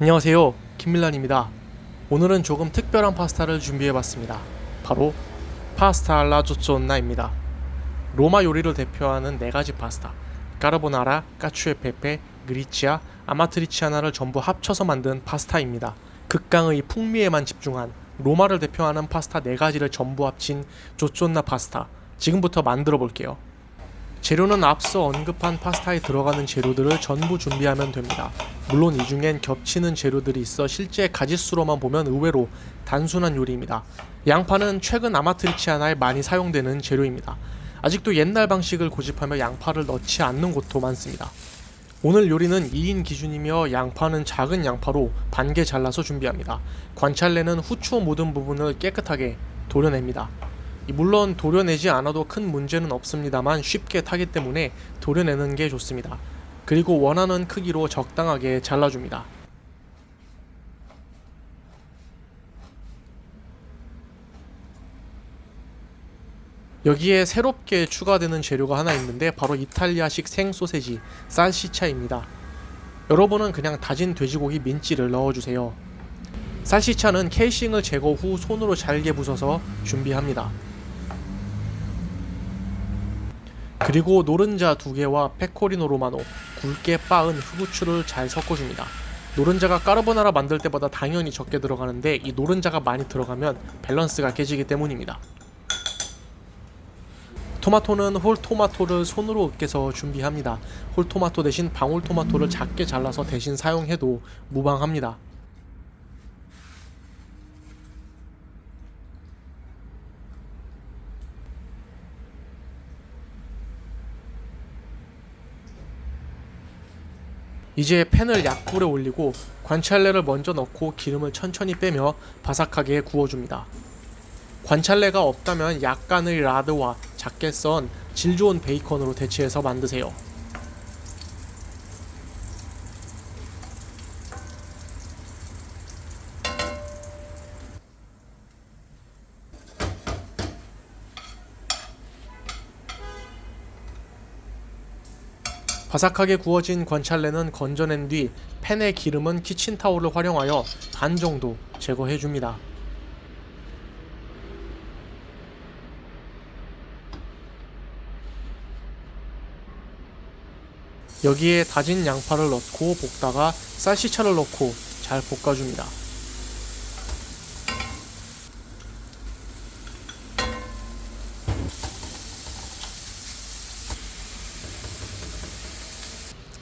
안녕하세요. 김밀란입니다. 오늘은 조금 특별한 파스타를 준비해봤습니다. 바로 파스타 알라 조존나입니다. 로마 요리를 대표하는 네 가지 파스타 까르보나라, 까추에 페페, 그리치아, 아마트리치아나를 전부 합쳐서 만든 파스타입니다. 극강의 풍미에만 집중한 로마를 대표하는 파스타 네 가지를 전부 합친 조존나 파스타 지금부터 만들어 볼게요. 재료는 앞서 언급한 파스타에 들어가는 재료들을 전부 준비하면 됩니다. 물론 이 중엔 겹치는 재료들이 있어 실제 가짓수로만 보면 의외로 단순한 요리입니다. 양파는 최근 아마트리치아나에 많이 사용되는 재료입니다. 아직도 옛날 방식을 고집하며 양파를 넣지 않는 곳도 많습니다. 오늘 요리는 2인 기준이며 양파는 작은 양파로 반개 잘라서 준비합니다. 관찰레는 후추 묻은 부분을 깨끗하게 도려냅니다. 이 물론 도려내지 않아도 큰 문제는 없습니다만 쉽게 타기 때문에 도려내는 게 좋습니다. 그리고 원하는 크기로 적당하게 잘라줍니다. 여기에 새롭게 추가되는 재료가 하나 있는데 바로 이탈리아식 생소세지 쌀시차입니다. 여러분은 그냥 다진 돼지고기 민지를 넣어주세요. 쌀시차는 케이싱을 제거 후 손으로 잘게 부숴서 준비합니다. 그리고 노른자 두 개와 페코리노 로마노 굵게 빻은 흑우추를 잘 섞어줍니다. 노른자가 까르보나라 만들 때보다 당연히 적게 들어가는데 이 노른자가 많이 들어가면 밸런스가 깨지기 때문입니다. 토마토는 홀 토마토를 손으로 으깨서 준비합니다. 홀 토마토 대신 방울 토마토를 작게 잘라서 대신 사용해도 무방합니다. 이제 팬을 약불에 올리고 관찰레를 먼저 넣고 기름을 천천히 빼며 바삭하게 구워줍니다. 관찰레가 없다면 약간의 라드와 작게 썬 질 좋은 베이컨으로 대체해서 만드세요. 바삭하게 구워진 관찰레는 건져낸 뒤 팬의 기름은 키친타올을 활용하여 반 정도 제거해 줍니다. 여기에 다진 양파를 넣고 볶다가 쌀시차를 넣고 잘 볶아줍니다.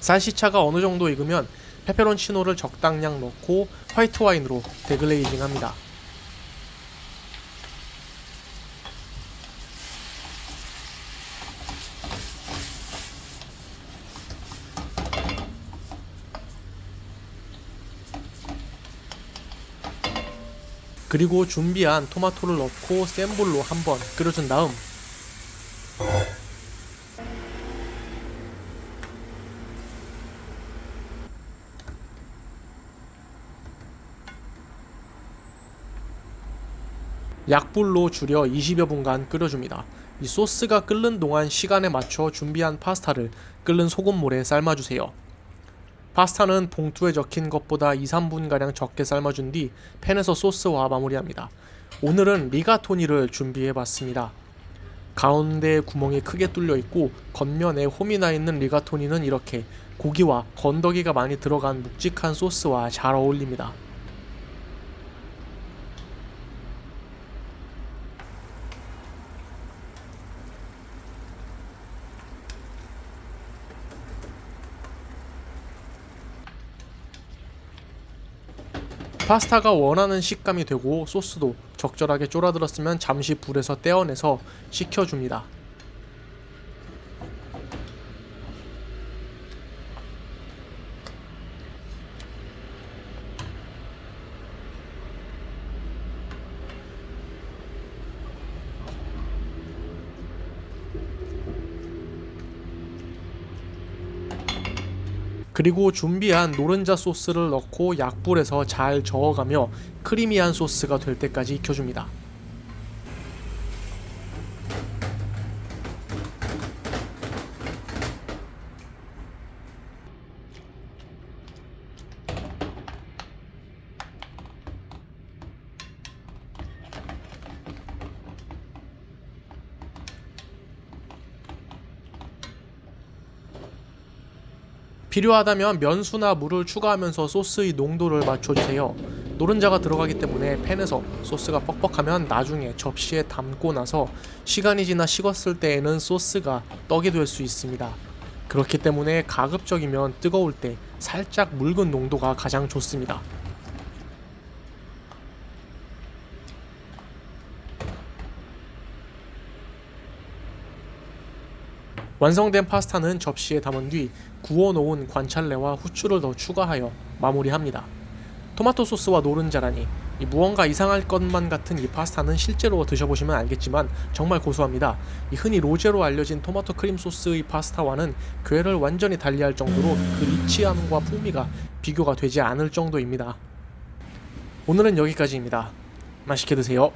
쌀시차가 어느 정도 익으면 페페론치노를 적당량 넣고 화이트 와인으로 데글레이징 합니다. 그리고 준비한 토마토를 넣고 센 불로 한번 끓여준 다음 약불로 줄여 20여 분간 끓여줍니다. 이 소스가 끓는 동안 시간에 맞춰 준비한 파스타를 끓는 소금물에 삶아주세요. 파스타는 봉투에 적힌 것보다 2, 3분가량 적게 삶아준 뒤 팬에서 소스와 마무리합니다. 오늘은 리가토니를 준비해봤습니다. 가운데 구멍이 크게 뚫려 있고 겉면에 홈이 나 있는 리가토니는 이렇게 고기와 건더기가 많이 들어간 묵직한 소스와 잘 어울립니다. 파스타가 원하는 식감이 되고 소스도 적절하게 쫄아들었으면 잠시 불에서 떼어내서 식혀줍니다. 그리고 준비한 노른자 소스를 넣고 약불에서 잘 저어가며 크리미한 소스가 될 때까지 익혀줍니다. 필요하다면 면수나 물을 추가하면서 소스의 농도를 맞춰주세요. 노른자가 들어가기 때문에 팬에서 소스가 뻑뻑하면 나중에 접시에 담고 나서 시간이 지나 식었을 때에는 소스가 떡이 될 수 있습니다. 그렇기 때문에 가급적이면 뜨거울 때 살짝 묽은 농도가 가장 좋습니다. 완성된 파스타는 접시에 담은 뒤 구워놓은 관찰래와 후추를 더 추가하여 마무리합니다. 토마토 소스와 노른자라니 이 무언가 이상할 것만 같은 이 파스타는 실제로 드셔보시면 알겠지만 정말 고소합니다. 이 흔히 로제로 알려진 토마토 크림 소스의 파스타와는 궤를 완전히 달리할 정도로 그 리치함과 풍미가 비교가 되지 않을 정도입니다. 오늘은 여기까지입니다. 맛있게 드세요.